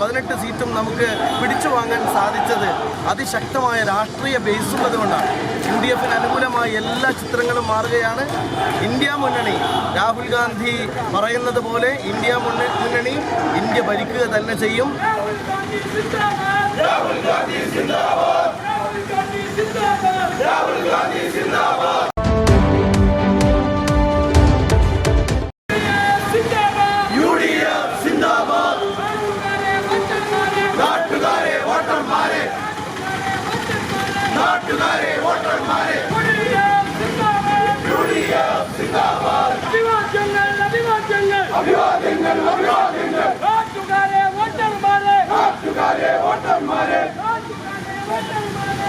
പതിനെട്ട് സീറ്റും നമുക്ക് പിടിച്ചു വാങ്ങാൻ സാധിച്ചത് അതിശക്തമായ രാഷ്ട്രീയ ബേസ് ഉള്ളതുകൊണ്ടാണ് യു ഡി എഫിന് അനുകൂലമായ എല്ലാ ചിത്രങ്ങളും മാറുകയാണ്. ഇന്ത്യ മുന്നണി. രാഹുൽ ഗാന്ധി പറയുന്നത് പോലെ ഇന്ത്യ മുന്നണി ഇന്ത്യ ഭരിക്കുക തന്നെ ചെയ്യും. യു നാട്ടുകാരെ വോട്ടർമാരെ. അഭിവാദ്യങ്ങൾ അഭിവാദ്യങ്ങൾ. നാട്ടുകാരെ വോട്ടർമാരെ. നാട്ടുകാരെ വോട്ടർമാരെ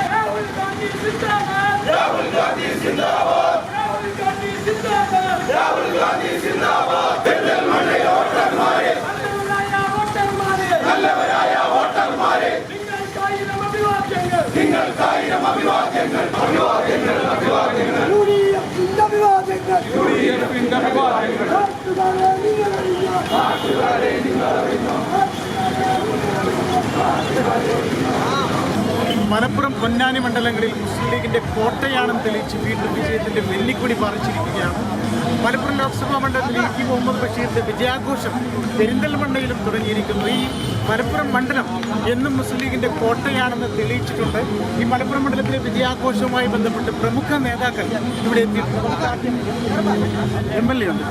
രാഹുൽ ഗാന്ധി സിന്ദാബാദ്. രാഹുൽ ഗാന്ധി സിന്ദാബാദ്. രാഹുൽ ഗാന്ധി സിന്ദാബാദ് രാഹുൽ ഗാന്ധി സിന്ദാബാദ് പെരിന്തൽമണ്ണ വോട്ടർമാരെ നല്ലവരായ വോട്ടർമാരെ നല്ലവരായ വോട്ടർമാരെ നിങ്ങൾക്കായിരം അഭിവാദ്യങ്ങൾ നിങ്ങൾക്കായിരം അഭിവാദ്യങ്ങൾ അഭിവാദ്യങ്ങൾ അഭിവാദ്യങ്ങൾ യു ഡി എഫിന്റെ അഭിവാദ്യങ്ങൾ യു ഡി എഫിന്റെ അഭിവാദ്യങ്ങൾ നാട്ടുകാരെ നിങ്ങളറിഞ്ഞ മലപ്പുറം പൊന്നാനി മണ്ഡലങ്ങളിൽ മുസ്ലിം ലീഗിന്റെ കോട്ടയാണെന്ന് തെളിയിച്ച് വീണ്ടും വിജയത്തിന്റെ വെല്ലിക്കൊടി പറിച്ചിരിക്കുകയാണ് മലപ്പുറം ലോക്സഭാ മണ്ഡലത്തിൽ ഇ മുഹമ്മദ് ബഷീറിന്റെ വിജയാഘോഷം പെരിന്തൽമണ്ണയിലും തുടങ്ങിയിരിക്കുന്നു. ഈ മലപ്പുറം മണ്ഡലം എന്നും മുസ്ലിം ലീഗിന്റെ കോട്ടയാണെന്ന് തെളിയിച്ചിട്ടുണ്ട്. ഈ മലപ്പുറം മണ്ഡലത്തിലെ വിജയാഘോഷവുമായി ബന്ധപ്പെട്ട് പ്രമുഖ നേതാക്കൾ ഇവിടെ എത്തിയിട്ടുണ്ട്. എം എൽ എ ഉണ്ട്.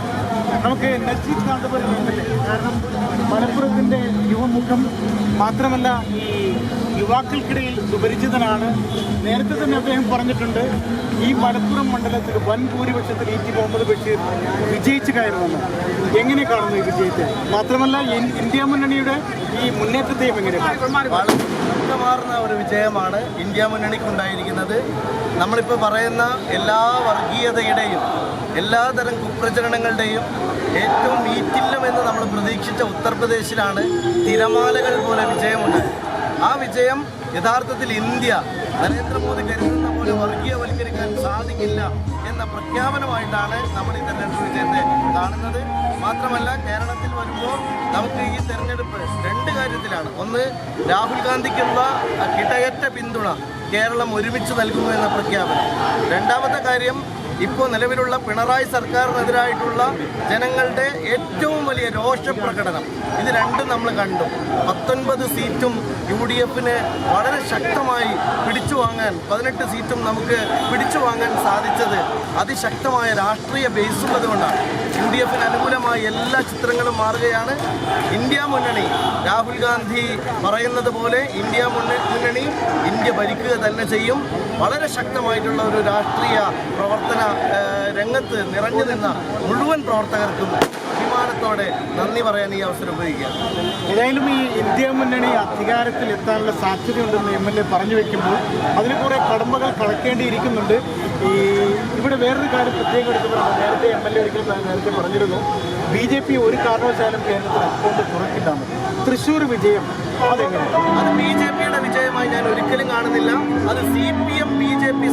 നമുക്ക് Najeeb Kanthapuram M L A. കാരണം മലപ്പുറത്തിന്റെ യുവമുഖം മാത്രമല്ല ഈ യുവാക്കൾക്കിടയിൽ സുപരിചിതനാണ്. നേരത്തെ തന്നെ അദ്ദേഹം പറഞ്ഞിട്ടുണ്ട് ഈ മലപ്പുറം മണ്ഡലത്തിൽ വൻ ഭൂരിപക്ഷത്തിൽ ഇ ടി മുഹമ്മദ് ബഷീർ വിജയിച്ച് കയറുമെന്ന് എങ്ങനെ കാണുന്നു ഈ വിജയത്തെ? മാത്രമല്ല ഇന്ത്യ മുന്നണിയുടെ ഈ മുന്നേറ്റത്തെയും എങ്ങനെ മാറുന്ന ഒരു വിജയമാണ് ഇന്ത്യ മുന്നണിക്കുണ്ടായിരിക്കുന്നത്. നമ്മളിപ്പോൾ പറയുന്ന എല്ലാ വർഗീയതയുടെയും എല്ലാതരം കുപ്രചരണങ്ങളുടെയും ഏറ്റവും ഈറ്റില്ലമെന്ന് നമ്മൾ പ്രതീക്ഷിച്ച ഉത്തർപ്രദേശിലാണ് തിരമാലകൾ പോലെ വിജയമുണ്ടായത്. ആ വിജയം യഥാർത്ഥത്തിൽ ഇന്ത്യ നരേന്ദ്രമോദി കരുതുന്ന പോലെ വർഗീയവൽക്കരിക്കാൻ സാധിക്കില്ല എന്ന പ്രഖ്യാപനമായിട്ടാണ് നമ്മൾ ഈ തെരഞ്ഞെടുപ്പ് വിജയത്തെ കാണുന്നത്. മാത്രമല്ല കേരളത്തിൽ വരുമ്പോൾ നമുക്ക് ഈ തെരഞ്ഞെടുപ്പ് രണ്ട് കാര്യത്തിലാണ്. ഒന്ന് രാഹുൽ ഗാന്ധിക്കുള്ള കിടയറ്റ പിന്തുണ കേരളം ഒരുമിച്ച് നൽകുന്നു എന്ന പ്രഖ്യാപനം. രണ്ടാമത്തെ കാര്യം ഇപ്പോൾ നിലവിലുള്ള പിണറായി സർക്കാരിനെതിരായിട്ടുള്ള ജനങ്ങളുടെ ഏറ്റവും വലിയ രോഷപ്രകടനം. ഇത് രണ്ടും നമ്മൾ കണ്ടു. പത്തൊൻപത് സീറ്റും യു ഡി എഫിന് വളരെ ശക്തമായി പിടിച്ചു വാങ്ങാൻ പതിനെട്ട് സീറ്റും നമുക്ക് പിടിച്ചു വാങ്ങാൻ സാധിച്ചത് അതിശക്തമായ രാഷ്ട്രീയ ബേസ് ഉള്ളതുകൊണ്ടാണ് യു ഡി എഫിന് അനുകൂലമായ എല്ലാ ചിത്രങ്ങളും മാറുകയാണ്. ഇന്ത്യ മുന്നണി രാഹുൽ ഗാന്ധി പറയുന്നത് പോലെ ഇന്ത്യ മുന്നണി ഇന്ത്യ ഭരിക്കുക തന്നെ ചെയ്യും. വളരെ ശക്തമായിട്ടുള്ള ഒരു രാഷ്ട്രീയ പ്രവർത്തന രംഗത്ത് നിറഞ്ഞു നിന്ന മുഴുവൻ പ്രവർത്തകർക്കും അഭിമാനത്തോടെ നന്ദി പറയാൻ ഈ അവസരം ഉപയോഗിക്കുക ഏതായാലും ഈ ഇന്ത്യ മുന്നണി അധികാരത്തിൽ എത്താനുള്ള സാധ്യതയുണ്ടെന്ന് എം എൽ എ പറഞ്ഞു വെക്കുമ്പോൾ അതിന് കുറേ കടമ്പകൾ കളക്കേണ്ടിയിരിക്കുന്നുണ്ട്. ഈ ഇവിടെ വേറൊരു കാര്യം പ്രത്യേകം എടുത്തു പറയാം നേരത്തെ എം എൽ എ ഒരിക്കൽ നേരത്തെ പറഞ്ഞിരുന്നു. ബി ജെ പി ഒരു കാരണവശാലും കേരളത്തിൽ അക്കൗണ്ട് തുറക്കില്ലാന്ന് തൃശ്ശൂർ വിജയം അതെങ്ങനെ? അത് ബി ജെ പിയുടെ വിജയമായി ഞാൻ ഒരിക്കലും കാണുന്നില്ല. അത് C P M B J P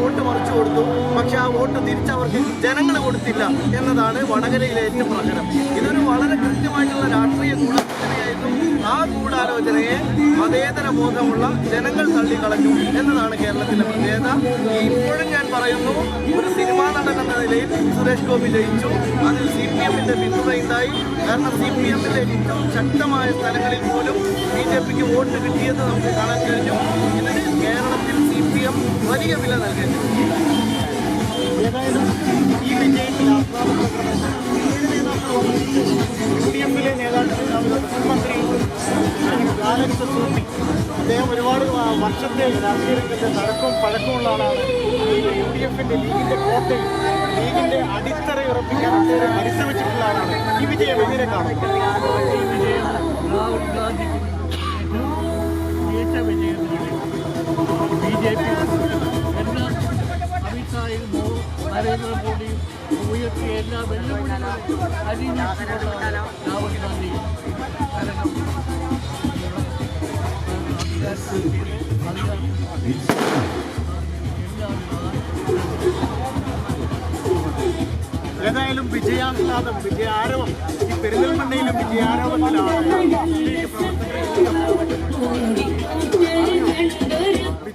vote മറിച്ചു കൊടുത്തു. പക്ഷെ ആ വോട്ട് തിരിച്ചവർക്ക് ജനങ്ങൾ കൊടുത്തില്ല എന്നതാണ് വടകരയിലെ ഏറ്റവും പ്രകടനം ഇതൊരു വളരെ കൃത്യമായിട്ടുള്ള രാഷ്ട്രീയ ഗൂഢാലോചനയായിരുന്നു. ആ ഗൂഢാലോചനയെ മതേതര ബോധമുള്ള ജനങ്ങൾ തള്ളിക്കളഞ്ഞു എന്നതാണ് കേരളത്തിലെ പ്രത്യേകത. ഇപ്പോഴും ഞാൻ പറയുന്നു ഒരു സിനിമാ നടൻ എന്ന നിലയിൽ സുരേഷ് ഗോപി ജയിച്ചു. അതിൽ സി പി എമ്മിന്റെ പിന്തുണയുണ്ടായി കാരണം സി പി എമ്മിന്റെ ഏറ്റവും ശക്തമായ സ്ഥലങ്ങളിൽ പോലും ബി ജെ പിക്ക് വോട്ട് കിട്ടിയെന്ന് നമുക്ക് കാണാൻ കഴിഞ്ഞു. ഇതിന് കേരളത്തിൽ വലിയ വില നൽകേണ്ടി ഈ അദ്ദേഹം ഒരുപാട് വർഷത്തെ രാഷ്ട്രീയ രംഗത്തെ തഴക്കവും പഴക്കമുള്ള ആളാണ്. യു ഡി എഫിന്റെ ലീഗിന്റെ കോട്ടയിൽ ലീഗിന്റെ അടിത്തറ ഉറപ്പിക്കാൻ അദ്ദേഹം പരിശ്രമിച്ചിട്ടുള്ള ആളാണ് ഈ വിജയം എങ്ങനെ കാണും ഈ വിജയം രാഹുൽ ഗാന്ധി മികച്ച വിജയമാണ് ബി ജെ പി എല്ലാ അമിത്ഷായും നരേന്ദ്രമോദിയും ഉയർത്തിയ എല്ലാ വെല്ലുവിളികളും രാഹുൽ ഗാന്ധി ഏതായാലും വിജയാഹ്ലാദം വിജയാരവം ഈ പെരിന്തൽമണ്ണയിലും വിജയാരവത്തിലാണ്.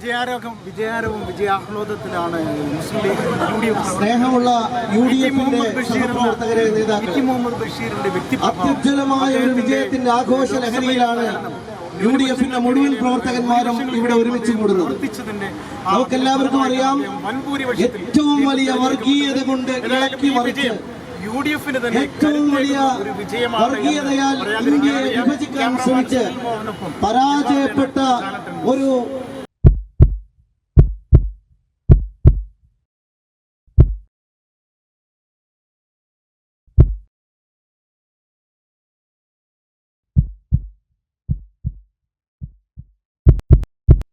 വിജയാരോഗം വിജയാരവും വിജയാഹ്ലാദത്തിലാണ് Muslim League U D F സ്നേഹമുള്ള യു ഡി എഫിന്റെ മുഹമ്മദ് ബഷീറിന്റെ സഹപ്രവർത്തകരെ നേതാക്കളെ. മുഹമ്മദ് ബഷീറിന്റെ വ്യക്തി അത്യുജ്വലമായ ഒരു വിജയത്തിന്റെ ആഘോഷ ലഹരിയിലാണ് യു ഡി എഫിന്റെ മുഴുവൻ പ്രവർത്തകന്മാരും ഇവിടെ ഒരുമിച്ച് കൂടുന്നത്. നമുക്കെല്ലാവർക്കും അറിയാം ഏറ്റവും വലിയ വർഗീയത കൊണ്ട് ഇളക്കി മറിച്ച് യു ഡി എഫിന് തന്നെ ഏറ്റവും വലിയ വർഗീയതയാൽ ഇന്ത്യയെ വിഭജിക്കാൻ ശ്രമിച്ച് പരാജയപ്പെട്ട ഒരു